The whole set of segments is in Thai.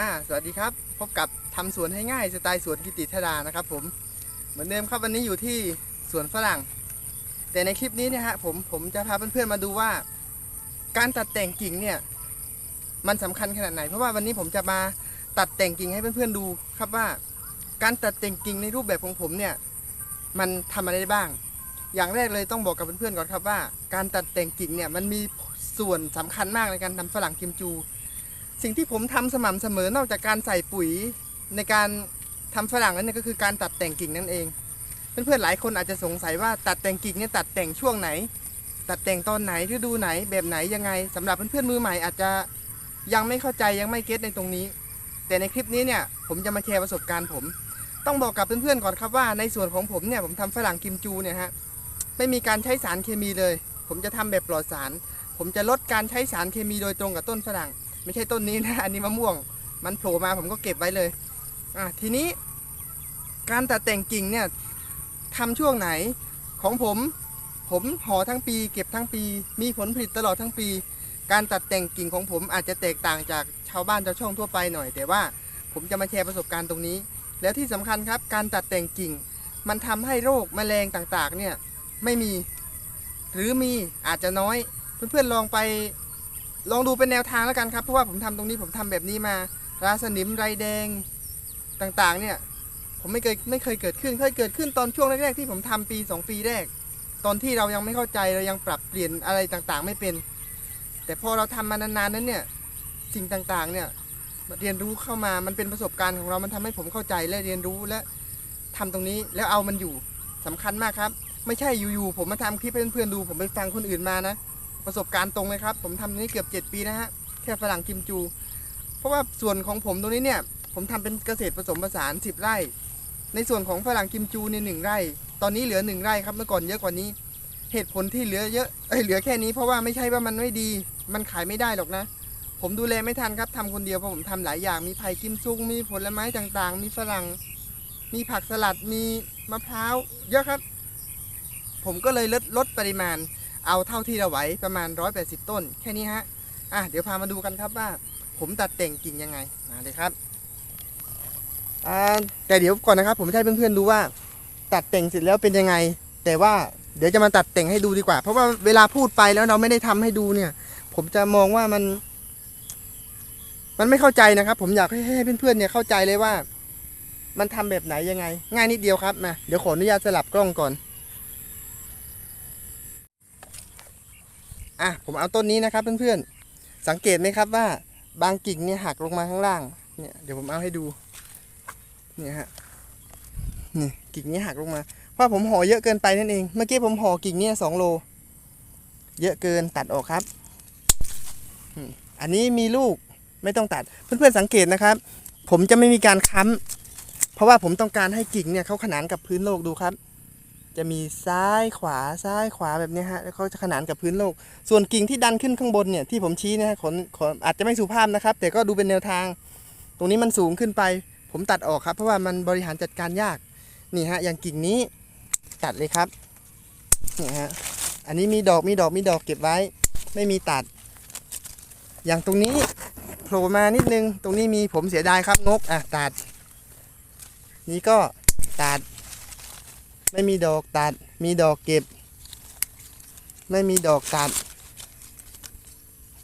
อ่าสวัสดีครับ พบกับทำสวนให้ง่ายสไตล์สวนกิติธดานะครับ ผมเหมือนเดิมครับวันนี้อยู่ที่สวนฝรั่ง แต่ในคลิปนี้เนี่ยฮะผมผมจะพาเพื่อนๆมาดูว่า การตัดแต่งกิ่งเนี่ยมันสำคัญขนาดไหน เพราะว่าวันนี้ผมจะมาตัดแต่งกิ่งให้เพื่อนๆดูครับว่า การตัดแต่งกิ่งในรูปแบบของผมเนี่ยมันทำอะไรได้บ้าง อย่างแรกเลยต้องบอกกับเพื่อนๆก่อนครับว่า การตัดแต่งกิ่งเนี่ยมันมีส่วนสำคัญมากในการทำฝรั่งกิมจู สิ่งที่ผมทำสม่ำเสมอนอกจากการใส่ปุ๋ยในการทำฝรั่งนั้นเนี่ยก็คือการตัดแต่งกิ่งนั่นเอง เพื่อนๆหลายคนอาจจะสงสัยว่าตัดแต่งกิ่งเนี่ยตัดแต่งช่วงไหน ตัดแต่งตอนไหนฤดูไหนแบบไหนยังไงสำหรับเพื่อนๆมือใหม่อาจจะยังไม่เข้าใจยังไม่เก็ตในตรงนี้ แต่ในคลิปนี้เนี่ยผมจะมาแชร์ประสบการณ์ผม ต้องบอกกับเพื่อนๆก่อนครับว่าในส่วนของผมเนี่ยผมทำฝรั่งกิมจูเนี่ยฮะไม่มีการใช้สารเคมีเลย ผมจะทำแบบปลอดสาร ผมจะลดการใช้สารเคมีโดยตรงกับต้นฝรั่ง ไม่ใช่ต้นนี้นะ อันนี้มะม่วง มันโผล่มาผมก็เก็บไว้เลย อะทีนี้ การตัดแต่งกิ่งเนี่ยทำช่วงไหนของผม ผมห่อทั้งปี เก็บทั้งปี มีผลผลิตตลอดทั้งปี การตัดแต่งกิ่งของผมอาจจะแตกต่างจากชาวบ้านชาวช่องทั่วไปหน่อย แต่ว่าผมจะมาแชร์ประสบการณ์ตรงนี้ แล้วที่สำคัญครับการตัดแต่งกิ่ง มันทำให้โรคแมลงต่างๆเนี่ยไม่มี หรือมีอาจจะน้อย เพื่อนๆลองไป ลองดูเป็นแนวทางแล้วกันครับ เพราะว่าผมทำตรงนี้ผมทำแบบนี้มา ราสนิมไรแดงต่างๆ เนี่ย ผมไม่เคยไม่เคยเกิดขึ้นเคยเกิดขึ้นตอนช่วงแรกๆที่ผมทำปี 2 ปีแรก ตอนที่เรายังไม่เข้าใจเรายังปรับเปลี่ยนอะไรต่างๆ ไม่เป็น แต่พอเราทำมานานๆนั้นเนี่ยสิ่งต่างๆ เนี่ยเรียนรู้เข้ามามันเป็นประสบการณ์ของเรา มันทำให้ผมเข้าใจและเรียนรู้และทำตรงนี้แล้วเอามันอยู่สำคัญมากครับ ไม่ใช่อยู่ๆผมมาทำคลิปให้เพื่อนๆดู ผมไปฟังคนอื่นมานะ ประสบการณ์ตรงเลยครับ ผมทำนี้เกือบ 7 ปีนะฮะแค่ฝรั่งกิมจู เพราะว่าส่วนของผมตรงนี้เนี่ย ผมทำเป็นเกษตรผสมผสาน 10 ไร่ ในส่วนของฝรั่งกิมจูเนี่ยหนึ่งไร่ ตอนนี้เหลือ 1 ไร่ครับเมื่อก่อนเยอะกว่านี้ เหตุผลที่เหลือเยอะเอ้ยเหลือแค่นี้เพราะว่าไม่ใช่ว่ามันไม่ดี มันขายไม่ได้หรอกนะ ผมดูแลไม่ทันครับทำคนเดียวเพราะผมทำหลายอย่างมีไผ่กิมซุงมีผลไม้ต่างๆ มีฝรั่งมีผักสลัดมีมะพร้าวเยอะครับ ผมก็เลยลดลดปริมาณ เอาเท่าที่เราไหวประมาณ 180 ต้น แค่นี้ฮะอะเดี๋ยวพามาดูกันครับว่า ผมตัดแต่งกิ่งยังไงมาเลยครับอ่าแต่เดี๋ยวก่อนนะครับ ผมจะให้เพื่อนๆดูว่า ตัดแต่งเสร็จแล้วเป็นยังไง แต่ว่าเดี๋ยวจะมาตัดแต่งให้ดูดีกว่า เพราะว่าเวลาพูดไปแล้วเราไม่ได้ทำให้ดูเนี่ย ผมจะมองว่ามัน มันไม่เข้าใจนะครับ ผมอยากให้ให้เพื่อนๆเนี่ยเข้าใจเลยว่า มันทำแบบไหนยังไง ง่ายนิดเดียวครับมาเดี๋ยวขออนุญาตสลับกล้องก่อน อะผมเอาต้นนี้นะครับเพื่อนๆ สังเกตไหมครับว่าบางกิ่งเนี่ยหักลงมาข้างล่าง เนี่ยเดี๋ยวผมเอาให้ดู เนี่ยฮะ นี่กิ่งนี้หักลงมา เพราะผมห่อเยอะเกินไปนั่นเอง เมื่อกี้ผมห่อกิ่งเนี้สองโล เยอะเกินตัดออกครับ อันนี้มีลูกไม่ต้องตัด เพื่อนๆสังเกตนะครับ ผมจะไม่มีการค้ำ เพราะว่าผมต้องการให้กิ่งเนี่ยเขาขนานกับพื้นโลกดูครับ จะมีซ้ายขวาซ้ายขวาแบบนี้ฮะแล้วเขาจะขนานกับพื้นโลก ส่วนกิ่งที่ดันขึ้นข้างบนเนี่ยที่ผมชี้นะฮะขนขนอาจจะไม่สุภาพนะครับ แต่ก็ดูเป็นแนวทาง ตรงนี้มันสูงขึ้นไป ผมตัดออกครับ เพราะว่ามันบริหารจัดการยากนี่ฮะอย่างกิ่งนี้ตัดเลยครับนี่ฮะอันนี้มีดอกมีดอกมีดอกเก็บไว้ ไม่มีตัด อย่างตรงนี้โผล่มานิดนึง ตรงนี้มีผมเสียดายครับงกอะตัด นี้ก็ตัด ไม่มีดอกตัด มีดอกเก็บ ไม่มีดอกตัด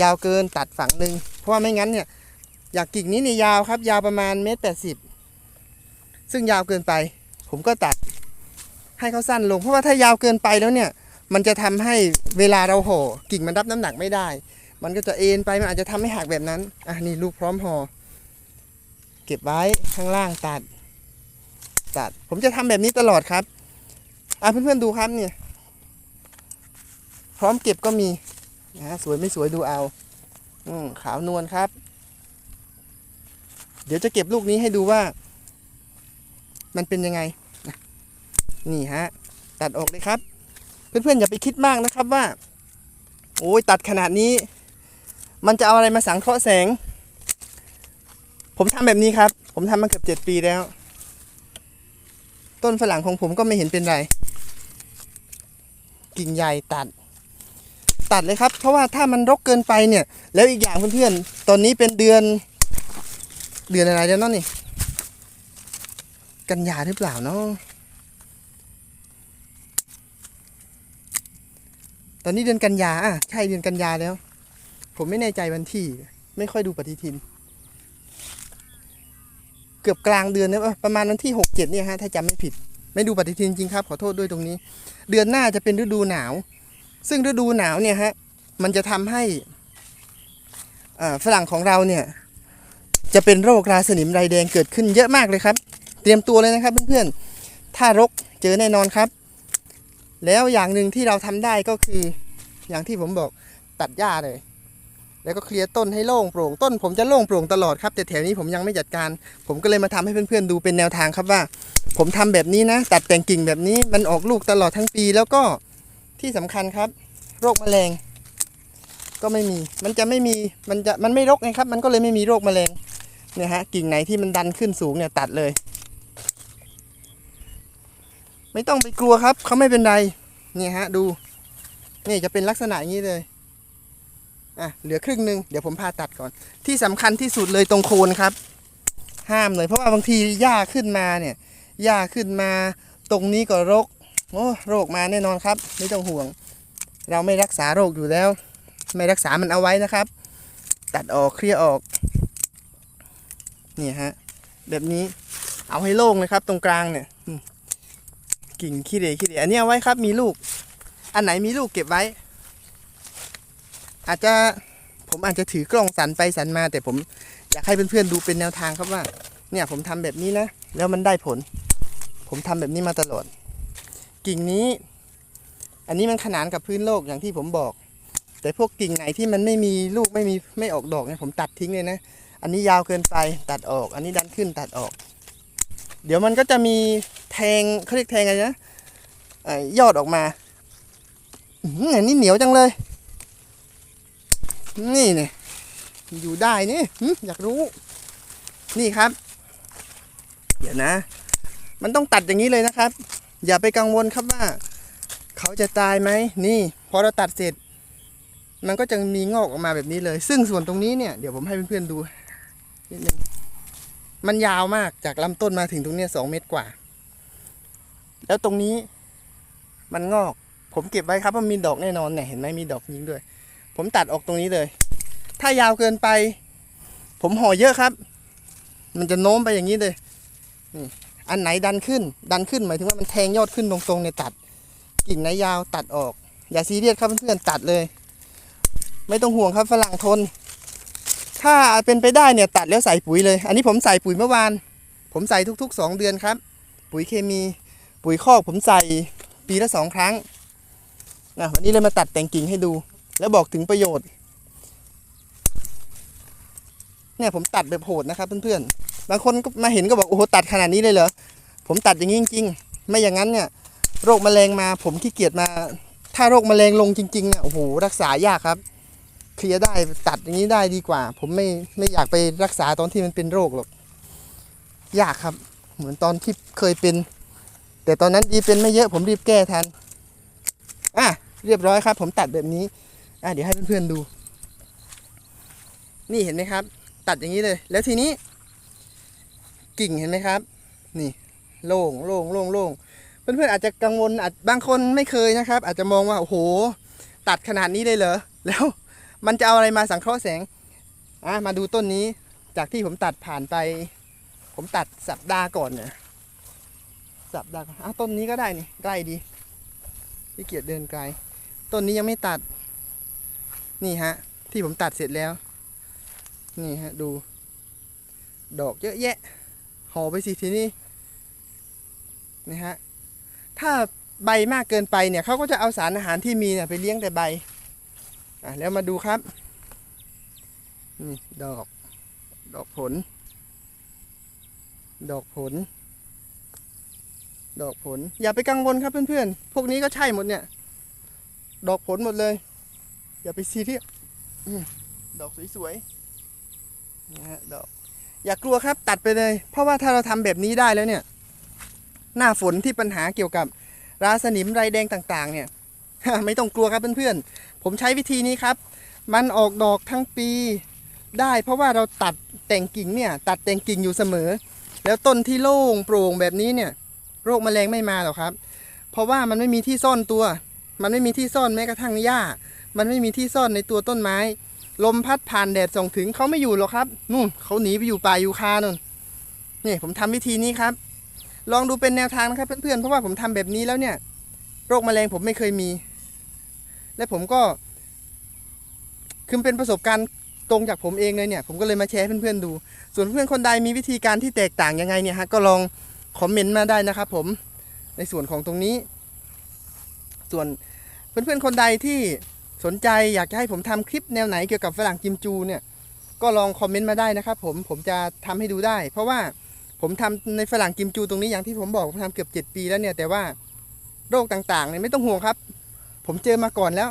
ยาวเกินตัดฝั่งหนึ่งเพราะว่าไม่งั้นเนี่ย อยากกิ่งนี้เนี่ยยาวครับ ยาวประมาณเมตรแปดสิบซึ่งยาวเกินไป ผมก็ตัด ให้เขาสั้นลง เพราะว่าถ้ายาวเกินไปแล้วเนี่ย มันจะทำให้เวลาเราห่อกิ่งมันรับน้ำหนักไม่ได้ มันก็จะเอ็นไปมันอาจจะทำให้หักแบบนั้นอะนี่ลูกพร้อมห่อเก็บไว้ข้างล่างตัดตัด ผมจะทำแบบนี้ตลอดครับ อะเพื่อนๆดูครับเนี่ย พร้อมเก็บก็มีนะสวยไม่สวยดูเอา อืมขาวนวลครับ เดี๋ยวจะเก็บลูกนี้ให้ดูว่า มันเป็นยังไง นี่ฮะ ตัดออกเลยครับ เพื่อนๆอย่าไปคิดมากนะครับว่า โอ้ยตัดขนาดนี้ มันจะเอาอะไรมาสังเคราะห์แสง ผมทำแบบนี้ครับ ผมทำมาเกือบเจ็ดปีแล้ว ต้นฝรั่งของผมก็ไม่เห็นเป็นไร กิ่งใหญ่ตัด ตัดเลยครับ เพราะว่าถ้ามันรกเกินไปเนี่ย แล้วอีกอย่างเพื่อนๆ ตอนนี้เป็นเดือน เดือนอะไรแล้วเนาะนี่ กันยาหรือเปล่าเนาะตอนนี้เดือนกันยาอะใช่เดือนกันยาแล้ว ผมไม่แน่ใจวันที่ ไม่ค่อยดูปฏิทิน เกือบกลางเดือนนะเอ้ยประมาณวันที่หกเจ็ดเนี่ยฮะถ้าจำไม่ผิด ไม่ดูปฏิทินจริงครับ ขอโทษด้วยตรงนี้ เดือนหน้าจะเป็นฤดูหนาว ซึ่งฤดูหนาวเนี่ยฮะมันจะทำให้อ่าฝรั่งของเราเนี่ยจะเป็นโรคราสนิมไรแดงเกิดขึ้นเยอะมากเลยครับ เตรียมตัวเลยนะครับเพื่อนๆถ้ารกเจอแน่นอนครับ แล้วอย่างหนึ่งที่เราทำได้ก็คืออย่างที่ผมบอกตัดหญ้าเลย แล้วก็เคลียร์ต้นให้โล่งโปร่งต้นผมจะโล่งโปร่งตลอดครับแต่แถวนี้ผมยังไม่จัดการ ผมก็เลยมาทำให้เพื่อนๆดูเป็นแนวทางครับว่า ผมทำแบบนี้นะ ตัดแต่งกิ่งแบบนี้มันออกลูกตลอดทั้งปี แล้วก็ที่สำคัญครับ โรคแมลง ก็ไม่มี มันจะไม่มีมันจะมันไม่รกไงครับ มันก็เลยไม่มีโรคแมลงเนี่ยฮะกิ่งไหนที่มันดันขึ้นสูงเนี่ยตัดเลย ไม่ต้องไปกลัวครับเขาไม่เป็นไรเนี่ยฮะดูนี่จะเป็นลักษณะอย่างนี้เลย อะเหลือครึ่งหนึ่งเดี๋ยวผมพาตัดก่อน ที่สำคัญที่สุดเลยตรงโคนครับ ห้ามเลยเพราะว่าบางทีหญ้าขึ้นมาเนี่ยหญ้าขึ้นมาตรงนี้ก็รกโอ้โรคมาแน่นอนครับ ไม่ต้องห่วง เราไม่รักษาโรคอยู่แล้ว ไม่รักษามันเอาไว้นะครับ ตัดออกเคลียร์ออกนี่ฮะแบบนี้เอาให้โล่งเลยครับ ตรงกลางเนี่ยกิ่งขี้เหร่ขี้เหร่อันนี้เอาไว้ครับมีลูก อันไหนมีลูกเก็บไว้ อาจจะผมอาจจะถือกล้องสันไปสันมา แต่ผมอยากให้เพื่อนๆดูเป็นแนวทางครับว่า เนี่ยผมทำแบบนี้นะ แล้วมันได้ผล ผมทำแบบนี้มาตลอด กิ่งนี้ อันนี้มันขนานกับพื้นโลกอย่างที่ผมบอก แต่พวกกิ่งไหนที่มันไม่มีลูกไม่มีไม่ออกดอกเนี่ยผมตัดทิ้งเลยนะ อันนี้ยาวเกินไปตัดออก อันนี้ดันขึ้นตัดออก เดี๋ยวมันก็จะมีแทงเขาเรียกแทงอะไรนะยอดออกมาอื้อหืออันนี้เหนียวจังเลย นี่เนี่ยอยู่ได้นี่อยากรู้ นี่ครับ เดี๋ยวนะ มันต้องตัดอย่างนี้เลยนะครับ อย่าไปกังวลครับว่า เขาจะตายไหมนี่พอเราตัดเสร็จ มันก็จะมีงอกออกมาแบบนี้เลย ซึ่งส่วนตรงนี้เนี่ยเดี๋ยวผมให้เพื่อนๆดูนิดนึงมันยาวมากจากลำต้นมาถึงตรงนี้สองเมตรกว่า แล้วตรงนี้ มันงอก ผมเก็บไว้ครับว่ามีดอกแน่นอนเนี่ยเห็นไหมมีดอกยิงด้วย ผมตัดออกตรงนี้เลย ถ้ายาวเกินไป ผมห่อเยอะครับ มันจะโน้มไปอย่างนี้เลยนี่อันไหนดันขึ้น ดันขึ้นหมายถึงว่ามันแทงยอดขึ้นตรงๆเนี่ยตัด กิ่งไหนยาวตัดออก อย่าซีเรียสครับเพื่อนๆตัดเลย ไม่ต้องห่วงครับฝรั่งทน ถ้าเป็นไปได้เนี่ยตัดแล้วใส่ปุ๋ยเลย อันนี้ผมใส่ปุ๋ยเมื่อวาน ผมใส่ทุก ๆ 2 เดือนครับ ปุ๋ยเคมี ปุ๋ยคอกผมใส่ปีละสองครั้งนะวันนี้เลยมาตัดแต่งกิ่งให้ดู แล้วบอกถึงประโยชน์ เนี่ยผมตัดแบบโหดนะครับเพื่อนๆ บางคนก็มาเห็นก็บอกโอ้โหตัดขนาดนี้เลยเหรอ ผมตัดอย่างนี้จริงๆ ไม่อย่างนั้นเนี่ย โรคแมลงมาผมขี้เกียจมา ถ้าโรคแมลงลงจริงๆเนี่ยโอ้โหรักษายากครับ เคลียร์ได้ตัดอย่างนี้ได้ดีกว่า ผมไม่ไม่อยากไปรักษาตอนที่มันเป็นโรคหรอก ยากครับ เหมือนตอนที่เคยเป็น แต่ตอนนั้นดีเป็นไม่เยอะผมรีบแก้ทันอะเรียบร้อยครับ ผมตัดแบบนี้ อะเดี๋ยวให้เพื่อนๆดู นี่เห็นไหมครับ ตัดอย่างนี้เลย แล้วทีนี้ กิ่งเห็นไหมครับ นี่โล่งโล่งโล่งโล่งเพื่อนๆอาจจะกังวลอาจบางคนไม่เคยนะครับ อาจจะมองว่าโอ้โห ตัดขนาดนี้เลยเหรอแล้วมันจะเอาอะไรมาสังเคราะห์แสงอะมาดูต้นนี้ จากที่ผมตัดผ่านไป ผมตัดสัปดาห์ก่อนเนี่ยสัปดาห์ก่อนอะต้นนี้ก็ได้นี่ใกล้ดีที่เกียจเดินไกล ต้นนี้ยังไม่ตัด นี่ฮะ ที่ผมตัดเสร็จแล้ว นี่ฮะ ดู ดอกเยอะแยะ ห่อไปสิทีนี้นี่ฮะ ถ้าใบมากเกินไปเนี่ยเขาก็จะเอาสารอาหารที่มีเนี่ยไปเลี้ยงแต่ใบ อะ แล้วมาดูครับ นี่ ดอก ดอกผล ดอกผล ดอกผล อย่าไปกังวลครับเพื่อนๆ พวกนี้ก็ใช่หมดเนี่ย ดอกผลหมดเลย อย่าไปซีเรียสดอกสวยๆนะฮะดอกอย่ากลัวครับตัดไปเลย เพราะว่าถ้าเราทำแบบนี้ได้แล้วเนี่ย หน้าฝนที่ปัญหาเกี่ยวกับราสนิมไรแดงต่างๆ เนี่ยไม่ต้องกลัวครับเพื่อนๆ ผมใช้วิธีนี้ครับ มันออกดอกทั้งปีได้ เพราะว่าเราตัดแต่งกิ่งเนี่ย ตัดแต่งกิ่งอยู่เสมอ แล้วต้นที่โล่งโปร่งแบบนี้เนี่ย โรคแมลงไม่มาหรอกครับ เพราะว่ามันไม่มีที่ซ่อนตัว มันไม่มีที่ซ่อนแม้กระทั่งหญ้า มันไม่มีที่ซ่อนในตัวต้นไม้ ลมพัดผ่านแดดส่องถึงเขาไม่อยู่หรอกครับนู่นเขาหนีไปอยู่ป่าอยู่คานู่นนี่ผมทำวิธีนี้ครับ ลองดูเป็นแนวทางนะครับเพื่อนๆเพราะว่าผมทำแบบนี้แล้วเนี่ย โรคแมลงผมไม่เคยมี และผมก็คือเป็นประสบการณ์ตรงจากผมเองเลยเนี่ย ผมก็เลยมาแชร์เพื่อนๆดู ส่วนเพื่อนคนใดมีวิธีการที่แตกต่างยังไงเนี่ยฮะก็ลองคอมเมนต์มาได้นะครับผมในส่วนของตรงนี้ ส่วนเพื่อนๆคนใดที่ สนใจอยากจะให้ผมทำคลิปแนวไหนเกี่ยวกับฝรั่งกิมจูเนี่ยก็ลองคอมเมนต์มาได้นะครับผมผมจะทำให้ดูได้ เพราะว่าผมทำในฝรั่งกิมจูตรงนี้อย่างที่ผมบอกผมทำเกือบ 7 ปีแล้วเนี่ยแต่ว่าโรคต่างๆเนี่ยไม่ต้องห่วงครับ ผมเจอมาก่อนแล้ว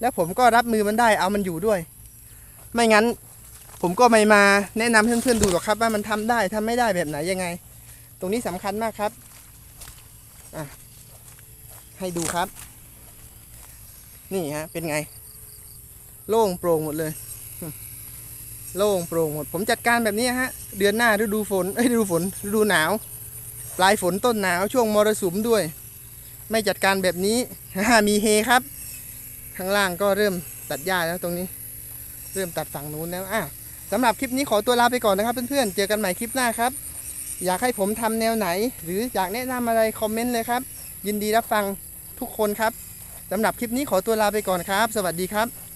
แล้วผมก็รับมือมันได้เอามันอยู่ด้วย ไม่งั้นผมก็ไม่มาแนะนำเพื่อนๆดูหรอกครับ ว่ามันทำได้ทำไม่ได้แบบไหนยังไง ตรงนี้สำคัญมากครับอะให้ดูครับ นี่ฮะ เป็นไง โล่งโปร่งหมดเลย โล่งโปร่งหมด ผมจัดการแบบนี้ฮะ เดือนหน้าฤดูฝนเอ้ยฤดูฝนฤดูหนาว ปลายฝนต้นหนาว ช่วงมรสุมด้วย ไม่จัดการแบบนี้มีเฮครับ ข้างล่างก็เริ่มตัดหญ้าแล้วตรงนี้ เริ่มตัดฝั่งนู้นแล้วอะสำหรับคลิปนี้ขอตัวลาไปก่อนนะครับเพื่อนๆ เจอกันใหม่คลิปหน้าครับ อยากให้ผมทำแนวไหน หรืออยากแนะนำอะไรคอมเมนต์เลยครับ ยินดีรับฟังทุกคนครับ สำหรับคลิปนี้ขอตัวลาไปก่อนครับ สวัสดีครับ